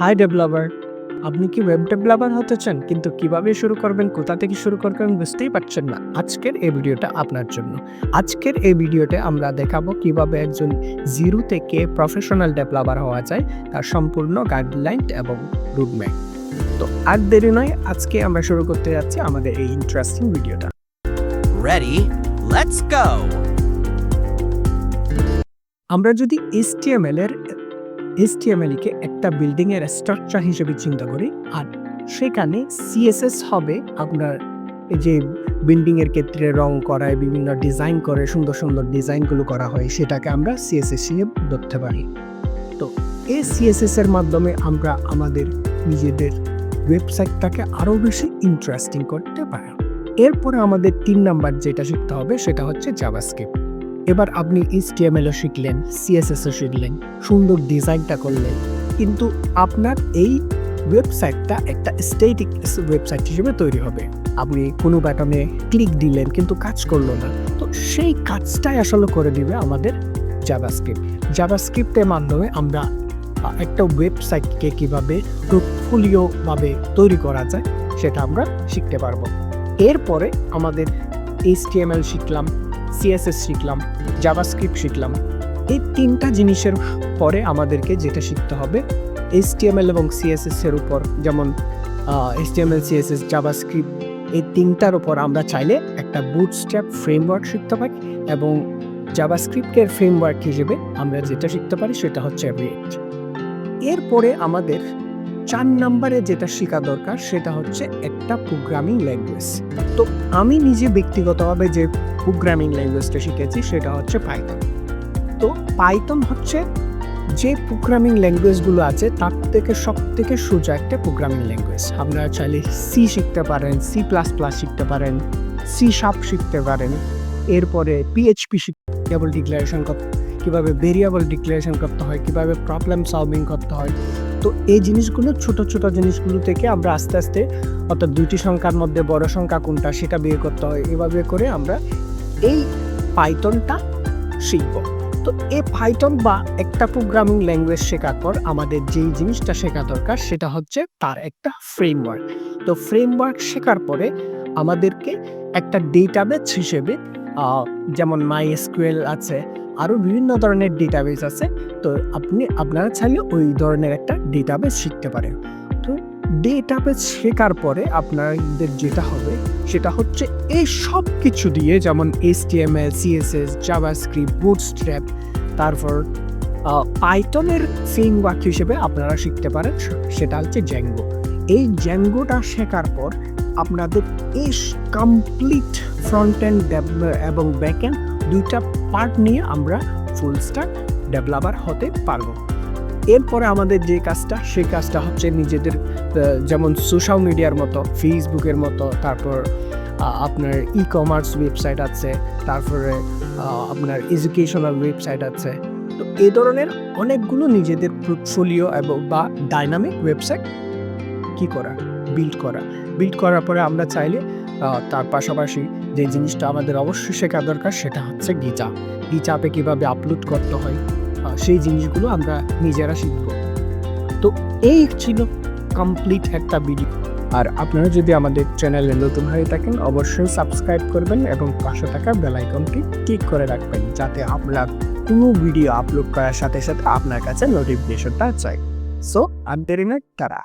High developer আপনি কি web developer হতে চান? কিন্তু কীভাবে শুরু করবেন কোথা থেকে শুরু করবেন বুঝতেই পারছেন না। আজকের এই ভিডিওটা আপনার জন্য। আজকের এই ভিডিওতে আমরা দেখাবো কীভাবে একজন জিরো থেকে প্রফেশনাল ডেভেলপার হওয়া যায় তার সম্পূর্ণ গাইডলাইন এবং রুটম্যাপ তো আর দেরি নয় আজকে আমরা শুরু করতে যাচ্ছি আমাদের এই ইন্টারেস্টিং ভিডিওটা। Ready? Let's go! আমরা যদি HTML এর HTML কে একটা বিল্ডিং এর স্ট্রাকচার হিসেবে চিন্তা করি। আর সেখানে সিএসএস হবে, আপনার যে বিল্ডিং এর ক্ষেত্রে রং করায়, বিভিন্ন ডিজাইন করে, সুন্দর সুন্দর ডিজাইনগুলো করা হয়, সেটাকে আমরা সিএসএস হিসেবে ধরতে পারি। তো এই সিএসএস এর মাধ্যমে আমরা আমাদের নিজেদের ওয়েবসাইটটাকে আরও বেশি ইন্টারেস্টিং করতে পারি এরপরে আমাদের তিন নাম্বার যেটা শিখতে হবে, সেটা হচ্ছে জাভাস্ক্রিপ্ট এবার আপনি এইচটিএমএলও শিখলেন সিএসএসও শিখলেন, সুন্দর ডিজাইনটা করলেন। কিন্তু আপনার এই ওয়েবসাইটটা একটা স্টেটিক ওয়েবসাইট হিসেবে তৈরি হবে। আপনি কোনো ব্যাটনে ক্লিক দিলেন কিন্তু কাজ করল না। তো সেই কাজটাই আসলে করে দিবে আমাদের জাভাস্ক্রিপ্ট জাভাস্ক্রিপ্টের মাধ্যমে আমরা একটা ওয়েবসাইটকে কীভাবে পোর্টফোলিওভাবে তৈরি করা যায়, সেটা আমরা শিখতে পারব। এরপরে আমাদের এইচটিএমএল শিখলাম সিএসএস শিখলাম জাভাস্ক্রিপ্ট শিখলাম। এই তিনটা জিনিসের পরে আমাদেরকে যেটা শিখতে হবে এইচটিএমএল এবং সিএসএস এর উপর, যেমন এইচটিএমএল সিএসএস জাভাস্ক্রিপ্ট এই তিনটার উপর আমরা চাইলে একটা বুটস্ট্র্যাপ ফ্রেমওয়ার্ক শিখতে পারি এবং জাভাস্ক্রিপ্টের ফ্রেমওয়ার্ক হিসেবে আমরা যেটা শিখতে পারি সেটা হচ্ছে রিয়েক্ট এরপরে আমাদের চার নম্বরে যেটা শেখা দরকার, সেটা হচ্ছে একটা প্রোগ্রামিং ল্যাঙ্গুয়েজ তো আমি নিজে ব্যক্তিগতভাবে যে প্রোগ্রামিং ল্যাঙ্গুয়েজটা শিখেছি, সেটা হচ্ছে পাইথন তো পাইথন হচ্ছে যে প্রোগ্রামিং ল্যাঙ্গুয়েজগুলো আছে, তার থেকে সব থেকে সোজা একটা প্রোগ্রামিং ল্যাঙ্গুয়েজ আপনারা চাইলে সি শিখতে পারেন সি প্লাস প্লাস শিখতে পারেন সি শার্প শিখতে পারেন, এরপরে পিএইচপি শিখেবল ডিক্লারেশন কীভাবে ভেরিয়েবল ডিক্লারেশন করতে হয়, কীভাবে প্রবলেম সলভিং করতে হয়। তো এই জিনিসগুলো, ছোট ছোট জিনিসগুলো থেকে আমরা আস্তে আস্তে, অর্থাৎ দুইটি সংখ্যার মধ্যে বড় সংখ্যা কোনটা সেটা বের করতে হয়। এভাবে করে আমরা এই পাইথনটা শিখব। তো এই পাইথন বা একটা প্রোগ্রামিং ল্যাঙ্গুয়েজ শেখার পর আমাদের যেই জিনিসটা শেখা দরকার সেটা হচ্ছে তার একটা ফ্রেমওয়ার্ক তো ফ্রেমওয়ার্ক শেখার পরে আমাদেরকে একটা ডেটাবেস হিসেবে যেমন মাই এসকিউএল আছে আরও বিভিন্ন ধরনের ডেটাবেস আছে। তো আপনি, আপনারা চাইলে ওই ধরনের একটা ডেটাবেস শিখতে পারেন। তো ডেটাবেস শেখার পরে আপনাদের যেটা হবে, সেটা হচ্ছে এই সব কিছু দিয়ে যেমন H T M L CSS JavaScript Bootstrap তারপর পাইথনের ফ্রেমওয়ার্ক হিসেবে আপনারা শিখতে পারেন সেটা হচ্ছে জ্যাঙ্গো এই জ্যাঙ্গোটা শেখার পর আপনাদের এই কমপ্লিট ফ্রন্ট এন্ড এবং ব্যাক এন্ড দুইটা পার্ট নিয়ে আমরা ফুল স্টাক ডেভেলপার হতে পারব। এরপরে আমাদের যে কাজটা, সেই কাজটা হচ্ছে নিজেদের যেমন সোশ্যাল মিডিয়ার মতো ফেসবুকের মতো, তারপর আপনার ই কমার্স ওয়েবসাইট আছে, তারপরে আপনার এডুকেশনাল ওয়েবসাইট আছে। তো এই ধরনের অনেকগুলো নিজেদের পোর্টফোলিও এবং বা ডাইনামিক ওয়েবসাইট কি করা বিল্ড করা। বিল্ড করার পরে আমরা চাইলে তার পাশাপাশি যে জিনিসটা আমাদের অবশ্যই শেখা দরকার সেটা হচ্ছে গিচা গিচাপে কীভাবে আপলোড করতে হয় সেই জিনিসগুলো আমরা নিজেরা শিখব। তো এই ছিল কমপ্লিট একটা ভিডিও আর আপনারা যদি আমাদের চ্যানেলে নতুন হয়ে থাকেন, অবশ্যই সাবস্ক্রাইব করবেন এবং পাশে থাকা বেল আইকনটি ক্লিক করে রাখবেন, যাতে আমরা কোনো ভিডিও আপলোড করার সাথে সাথে আপনার কাছে নোটিফিকেশনটা চাই সো আর দেরি না তারা